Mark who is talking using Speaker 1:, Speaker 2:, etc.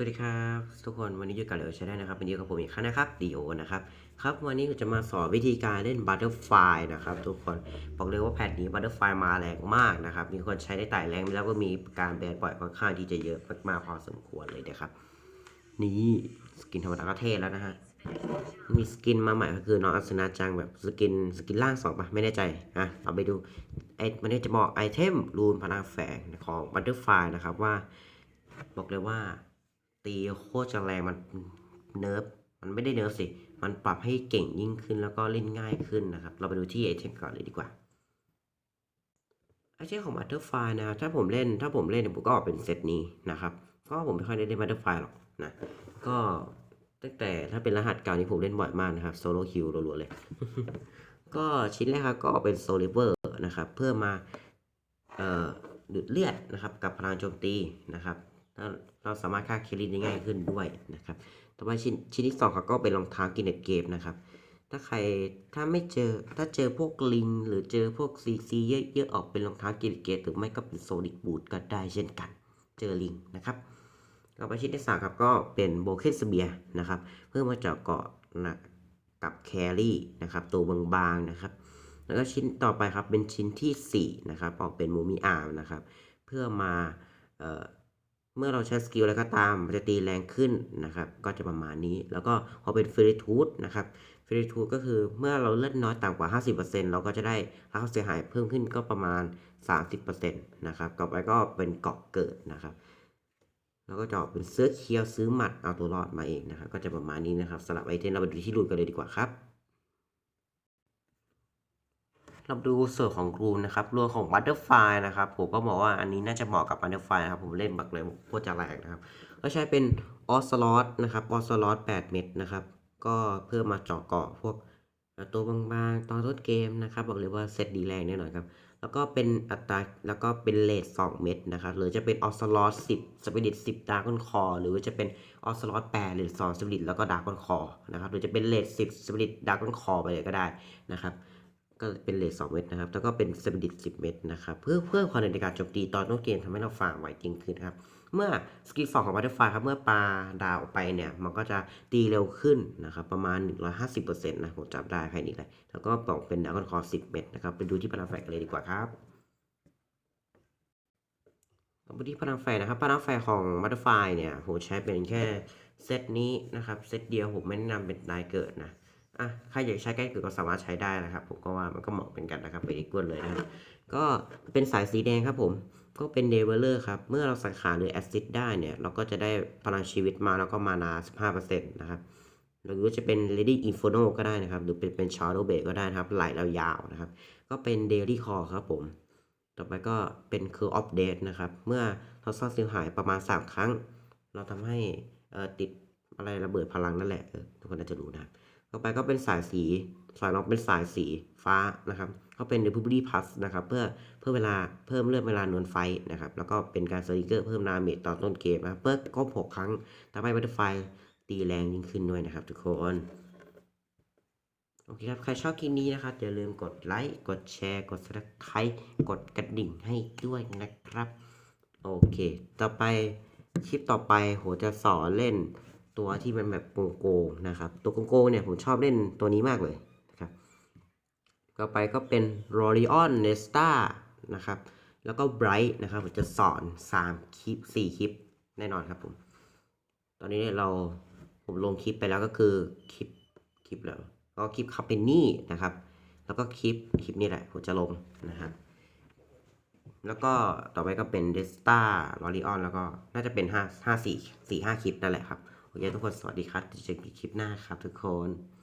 Speaker 1: วัสดีครับทุกคนวันนี้อยู่กับเหลวใช้ได้นะครับวันนี้อยู่กับผมอีกครั้งนะครับดีโอนะครับครับวันนี้จะมาสอนวิธีการเล่น Butterfly นะครับทุกคนบอกเลยว่าแพทนี้ Butterfly มาแรงมากนะครับมีคนใช้ได้ไต่แรงแล้วก็มีการแบนปล่อยค่อนข้างที่จะเยอะมากๆพอสมควรเลยนะครับ นี่สกินธรรมดาก็เท่แล้วนะฮะมีสกินมาใหม่ก็คือน้องอัศนาจังแบบสกินสกินล่างสองปะไม่แน่ใจอะเอาไปดูไอ้มันนี้จะบอกไอเทมรูนพลังแฝงของ Butterfly นะครับว่า บอกเลยว่า ตีโคตรจะแรงมันเนิร์ฟมันไม่ได้เนิร์ฟสิ มันปรับให้เก่งยิ่งขึ้นแล้วก็เล่นง่ายขึ้นนะครับ เราไปดูที่ไอเทมก่อนเลยดีกว่าไอเทมของ Butterfly นะถ้าผมเล่นถ้าผมเล่นเนี่ยผมก็ออกเป็นเซตนี้นะครับเพราะว่าผมไม่ค่อยได้เล่น Butterfly หรอกนะก็ตั้งแต่ถ้าเป็นรหัสเก่านี้ผมเล่นบ่อยมากนะครับโซโลคิวรัวๆเลย ก็ชิ้นแรกครับก็เป็นโซลิเวอร์นะครับ เพื่อมาเอ่อดูดเลือดนะครับ กับพลังโจมตีนะครับ ถ้าเราสามารถฆ่าคิริได้ง่ายขึ้นด้วยนะครับต่อไปชิ้นชิ้นที่สองเขาก็เป็นรองเท้ากินเน็ตเกมนะครับ ถ้าใครถ้าไม่เจอถ้าเจอพวกลิงหรือเจอพวกซีซีเยอะๆออกเป็นรองเท้ากินเน็ตเกมหรือไม่ก็เป็นโซนิกบูทก็ได้เช่นกัน เจอลิงนะครับต่อไปชิ้นที่สามครับก็เป็นโบเคนสเบียนะครับ เพื่อมาเจาะเกาะนะกับแครี่นะครับตัวบางๆนะครับ แล้วก็ชิ้นต่อไปครับเป็นชิ้นที่สี่นะครับออกเป็นมูมิอาร์มนะครับ เพื่อมา เมื่อเราใช้สกิลอะไรก็ตามมันจะตีแรงขึ้นนะครับ ก็จะประมาณนี้ แล้วก็พอเป็นฟรีทูดนะครับฟรีทูดก็คือเมื่อเราเลือดน้อยต่ำกว่า 50%เราก็จะได้รับความเสียหายเพิ่มขึ้นก็ประมาณ 30%นะครับต่อไปก็เป็นเกาะเกิดนะครับ แล้วก็จะออกเป็นเสื้อเคียวซื้อหมัดเอาตัวรอดมาเองนะครับ ก็จะประมาณนี้นะครับสำหรับไอเทมเราไปดูที่รูนกันเลยดีกว่าครับ เราดูส่วนของรูนนะครับรูนของ Butterfly นะครับผมก็บอกว่าอันนี้น่าจะเหมาะกับ Butterfly นะครับผมเล่นบักเลยโคตรจะแรงนะครับ ก็ใช้เป็นออสลอตนะครับออสลอต8เม็ดนะครับ ก็เพื่อมาเจาะเกาะพวกตัวบางๆ ตอนต้นเกมนะครับ บอกเลยว่าเซตดีแรงแน่นอนครับ แล้วก็เป็นอัตราแล้วก็เป็นเลท2เม็ดนะครับ หรือจะเป็นออสลอต10สปิริต10ดาร์กอนคอหรือว่าจะเป็นออสลอต8เลท2สปิริตแล้วก็ดาร์กอนคอนะครับหรือจะเป็นเลท10สปิริตดาร์กอนคอไปเลยก็ได้นะครับ ก็เป็นเลท2เม็ดนะครับ แล้วก็เป็นสปิริต10เม็ดนะครับ เพื่อเพิ่มความเร็วในการโจมตีตอนต้นเกมทำให้เราฝ่าไหวจริงขึ้นครับ เมื่อสกิลสองของบัตเตอร์ฟลายครับ เมื่อปลาดาวออกไปเนี่ย มันก็จะตีเร็วขึ้นนะครับ ประมาณ 150%นะ ผมจับได้แค่นี้เลย แล้วก็บอกเป็นดาวคอนคอ10เม็ดนะครับ ไปดูที่พลังแฝกเลยดีกว่าครับมาที่พลังแฝงนะครับพลังแฝงของบัตเตอร์ฟลายเนี่ยผมใช้เป็นแค่เซตนี้นะครับ เซตเดียวผมไม่แนะนำเป็นนายเกิดนะ อะใครอยากใช้ใกล้เกิดก็สามารถใช้ได้นะครับ ผมก็ว่ามันก็เหมาะเป็นกันนะครับไปดีกวนเลยนะครับก็เป็นสายสีแดงครับผมก็เป็นเดเวลเลอร์ครับ เมื่อเราสังขารหรือแอซิดได้เนี่ย เราก็จะได้พลังชีวิตมาแล้วก็มานา 15%นะครับหรือว่าจะเป็น Lady Inferno ก็ได้นะครับ หรือเป็นเป็น Shadow b a ก็ได้นะครับไหลแล้วยาวนะครับ ก็เป็น Daily Core ครับผม ต่อไปก็เป็น Curve of Death นะครับ เมื่อเราซ่อนซิลหายประมาณ 3 ครั้ง เราทำให้ติดอะไรระเบิดพลังนั่นแหละทุกคนน่าจะรู้นะครับ ต่อไปก็เป็นสายสีสายน้องเป็นสายสีฟ้านะครับก็เป็น Republic Plus นะครับเพื่อเพื่อเวลาเพิ่มเลือดเวลานวลไฟนะครับแล้วก็เป็นการสติกเกอร์เพิ่มดาเมจตอต้นเกมนะเพื่อครบ6ครั้งทำให้บัตเตอร์ไฟตีแรงยิ่งขึ้นด้วยนะครับทุกคนโอเคครับ ใครชอบคลิปนี้นะครับ อย่าลืมกดไลค์ กดแชร์ กด subscribe กดกระดิ่งให้ด้วยนะครับ โอเค ต่อไปคลิปต่อไปโหจะสอนเล่น ตัวที่มันแบบโกงๆนะครับ ตัวโกงๆเนี่ยผมชอบเล่นตัวนี้มากเลยนะครับต่อไปก็เป็น r o l i o n Nesta นะครับ แล้วก็ Bright นะครับ ผมจะสอน 3 คลิป 4 คลิปแน่นอนครับผม ตอนนี้เนี่ยเราผมลงคลิปไปแล้วก็คือคลิปคลิปแล้วก็คลิปคัพเปนี่นะครับ แล้วก็คลิปคลิปนี้แหละผมจะลงนะครับ แล้วก็ต่อไปก็เป็นเดสตาลอริออนแล้วก็น่าจะเป็น 5 5 4 4 5 คลิปนั่นแหละครับ โอเคทุกคนสวัสดีครับเจอกันคลิปหน้าครับทุกคน